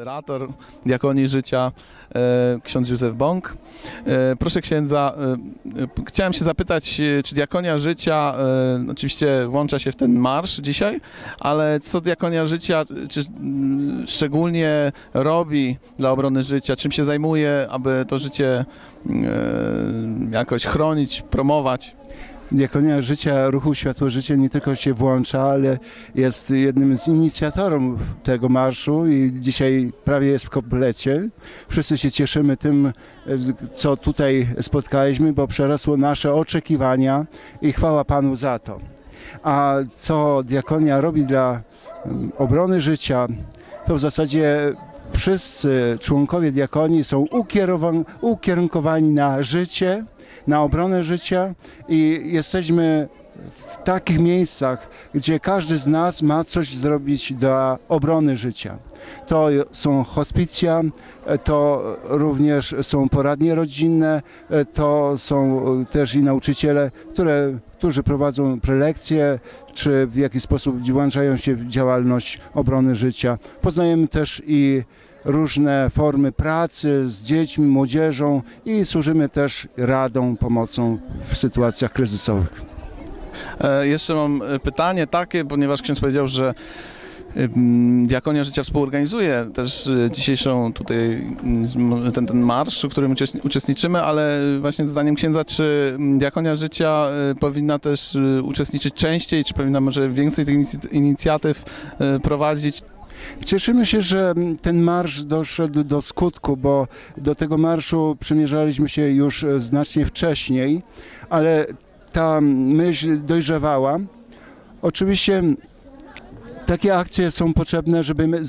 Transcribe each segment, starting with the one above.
moderator Diakonii Życia, e, ksiądz Józef Bąk. E, Proszę księdza, e, chciałem się zapytać, czy Diakonia Życia oczywiście włącza się w ten marsz dzisiaj, ale co Diakonia Życia, czy szczególnie robi dla obrony życia, czym się zajmuje, aby to życie jakoś chronić, promować? Diakonia Życia Ruchu Światło Życie nie tylko się włącza, ale jest jednym z inicjatorów tego marszu i dzisiaj prawie jest w komplecie. Wszyscy się cieszymy tym, co tutaj spotkaliśmy, bo przerosło nasze oczekiwania i chwała Panu za to. A co diakonia robi dla mm, obrony życia, to w zasadzie wszyscy członkowie diakonii są ukierunkowani na życie, na obronę życia i jesteśmy w takich miejscach, gdzie każdy z nas ma coś zrobić dla obrony życia. To są hospicja, to również są poradnie rodzinne, to są też i nauczyciele, które, którzy prowadzą prelekcje, czy w jakiś sposób włączają się w działalność obrony życia. Poznajemy też i różne formy pracy z dziećmi, młodzieżą i służymy też radą, pomocą w sytuacjach kryzysowych. E, Jeszcze mam e, pytanie takie, ponieważ ksiądz powiedział, że Diakonia Życia współorganizuje też e, dzisiejszą tutaj ten, ten marsz, w którym uczestni- uczestniczymy, ale właśnie zdaniem księdza, czy Diakonia Życia powinna też uczestniczyć częściej, czy powinna może więcej tych inicjatyw prowadzić? Cieszymy się, że ten marsz doszedł do skutku, bo do tego marszu przymierzaliśmy się już znacznie wcześniej, ale ta myśl dojrzewała. Oczywiście takie akcje są potrzebne, żeby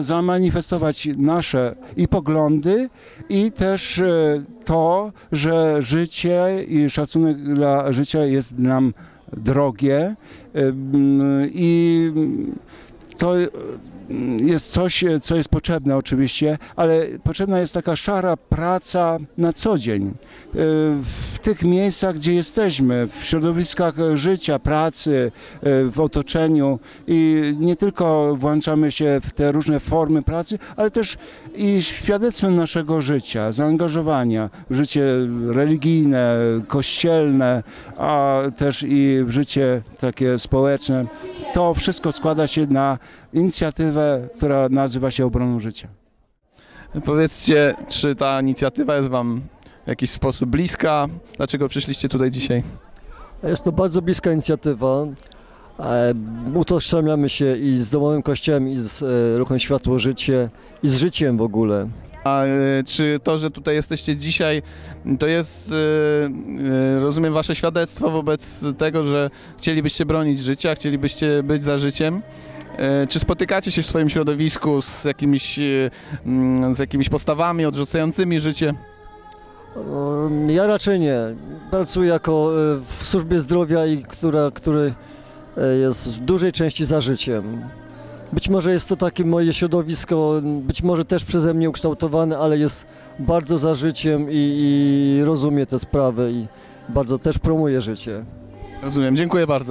zamanifestować nasze i poglądy, i też e, to, że życie i szacunek dla życia jest nam drogie Ym, i to y, jest coś, e, co jest potrzebne oczywiście, ale potrzebna jest taka szara praca na co dzień. E, W tych miejscach, gdzie jesteśmy, w środowiskach życia, pracy, w otoczeniu i nie tylko włączamy się w te różne formy pracy, ale też i świadectwem naszego życia, zaangażowania w życie religijne, kościelne, a też i w życie takie społeczne. To wszystko składa się na inicjatywę, która nazywa się Obroną Życia. Powiedzcie, czy ta inicjatywa jest Wam w jakiś sposób bliska? Dlaczego przyszliście tutaj dzisiaj? Jest to bardzo bliska inicjatywa. E, Utożsamiamy się i z domowym kościołem, i z e, ruchem Światło Życie, i z życiem w ogóle. A e, czy to, że tutaj jesteście dzisiaj, to jest, rozumiem, wasze świadectwo wobec tego, że chcielibyście bronić życia, chcielibyście być za życiem? E, Czy spotykacie się w swoim środowisku z jakimiś, e, mm, z jakimiś postawami odrzucającymi życie? Ja raczej nie. Pracuję jako e, w służbie zdrowia, i która, który jest w dużej części za życiem. Być może jest to takie moje środowisko, być może też przeze mnie ukształtowane, ale jest bardzo za życiem i, i rozumie te sprawy i bardzo też promuje życie. Rozumiem, dziękuję bardzo.